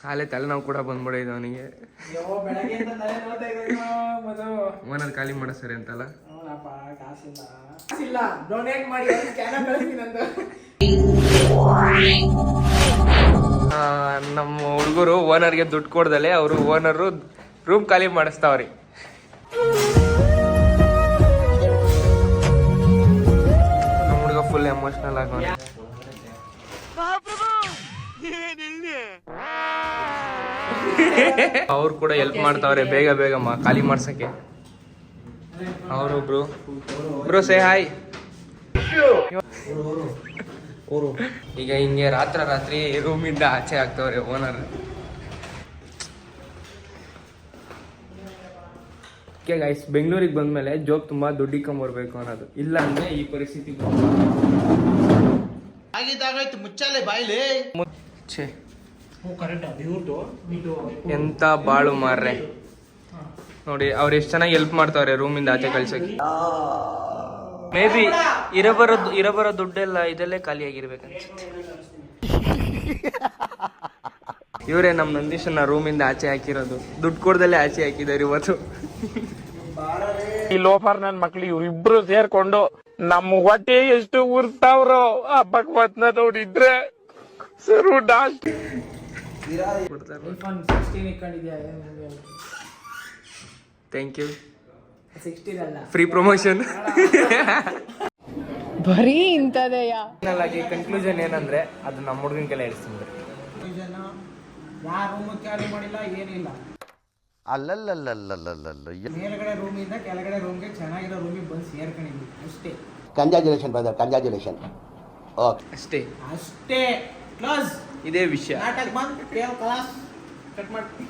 ಕಾಲೇ ತಲೆನೋವು ಕೂಡ ಬಂದ್ಬಿಡೈದು ಅವನಿಗೆ. ಖಾಲಿ ಓನರ್ ಖಾಲಿ ಅಂತಲ್ಲ. ಮಾಡಿ ಕಳಿಸ್ತೀನಂತ ಆ, ನಮ್ಮ ಹುಡುಗರು ಓನರ್ಗೆ ದುಡ್ಡು ಕೊಡ್ದಲೆ ಅವರು ಓನರು ರೂಮ್ ಖಾಲಿ ಮಾಡಿಸ್ತಾವ್ರಿ. ನಮ್ಮ ಹುಡುಗ ಫುಲ್ ಎಮೋಷನಲ್ ಆಗೋಣ ಅವ್ರು ಕೂಡ ಹೆಲ್ಪ್ ಮಾಡ್ತಾವ್ರೆ ಬೇಗ ಬೇಗ ಮಾ ಖಾಲಿ ಮಾಡ್ಸಕ್ಕೆ. ಅವರು ಬ್ರೋ. ಬ್ರೋ ಸೇ ಹಾಯ್ ಈಗ ಹಿಂಗೆ ರಾತ್ರ ರಾತ್ರಿ ರೂಮಿಂದ ಆಚೆ ಆಗ್ತಾವ್ರೆ ಓನರ್ ಓಕೆ ಗೈಸ್ ಬೆಂಗಳೂರಿಗೆ ಬಂದ್ಮೇಲೆ ಜೋಬ್ ತುಂಬಾ ದುಡ್ಡಿಕೊಂಬರ್ಬೇಕು ಅನ್ನೋದು. ಇಲ್ಲ ಅಂದ್ರೆ ಈ ಪರಿಸ್ಥಿತಿ ಆಗಿದ್ದಾಗಾಯ್ತು ಮುಚ್ಚಾಲೆ ಬಾಯ್ಲಿ. ಛೇ. ಎಂತ ಬಾಳು ಮಾರ್ರೆ. ನೋಡಿ ಅವ್ರು ಎಷ್ಟು ಚೆನ್ನಾಗಿ ಹೆಲ್ಪ್ ಮಾಡ್ತಾವ್ರೆ ರೂಮಿಂದ ಆಚೆ ಕಳ್ಸಕ್ಕೆ. ಮೇ ಬಿ ಇರಬರ ಇರಬರ ದುಡ್ಡೆಲ್ಲ ಇದಲ್ಲೇ ಖಾಲಿ ಇವ್ರೆ ನಮ್ಮ ರೂಮ್ ರೂಮಿಂದ ಆಚೆ ಹಾಕಿರೋದು. ದುಡ್ಡು ಕೊಡ್ದಲ್ಲೇ ಆಚೆ ಹಾಕಿದ್ದಾರೆ ಇವತ್ತು. ಈ ಲೋಫರ್ ನನ್ ಮಕ್ಳು ಇವ್ರಿಬ್ರು ಸೇರ್ಕೊಂಡು ನಮ್ಮ ಹೊಟ್ಟೆ ಎಷ್ಟು ಉರ್ತಾವ್ರೋ ಆ ಭಗವತ್ನ ನೋಡಿದ್ರೆ ಸರು ಡಾಸ್ಟ್ ಐಫೋನ್ ಸಿಕ್ಸ್ಟೀನ್ ಇಟ್ಕೊಂಡಿದ್ಯಾ? ಥ್ಯಾಂಕ್ ಯು ಸಿಕ್ಸ್ಟೀನ್ ಅಲ್ಲ. ಫ್ರೀ ಪ್ರಮೋಷನ್ ಬರೀ ಇಂಥದ್ದೇ ಕನ್ಕ್ಲೂಷನ್ ಏನಂದ್ರೆ ಅದು ನಮ್ಮ ಹುಡುಗನ ಕೆಲ ಇರಿಸ್ತೀನಿ ಯಾರು ರೂಮ್ ಖಾಲಿ ಮಾಡಿಲ್ಲ ಏನಿಲ್ಲ ಅಲ್ಲಲ್ಲಲ್ಲಲ್ಲಲ್ಲಲ್ಲ ಮೇಲ್ಗಡೆ ರೂಮಿಂದ ಕೆಳಗಡೆ ರೂಮ್ಗೆ ಚೆನ್ನಾಗಿರೋ ರೂಮಿಗೆ ಬಂದು ಸೇರ್ಕೊಂಡಿದ್ವಿ ಅಷ್ಟೇ ಬ್ರದರ್ ಓಕೆ ಅಷ್ಟೇ ಅಷ್ಟೇ ಕ್ಲೋಸ್ ಇದೇ ವಿಷಯ. ನಾಟಕ ಬಂದು ಕಟ್ ಮಾಡ್ತೀನಿ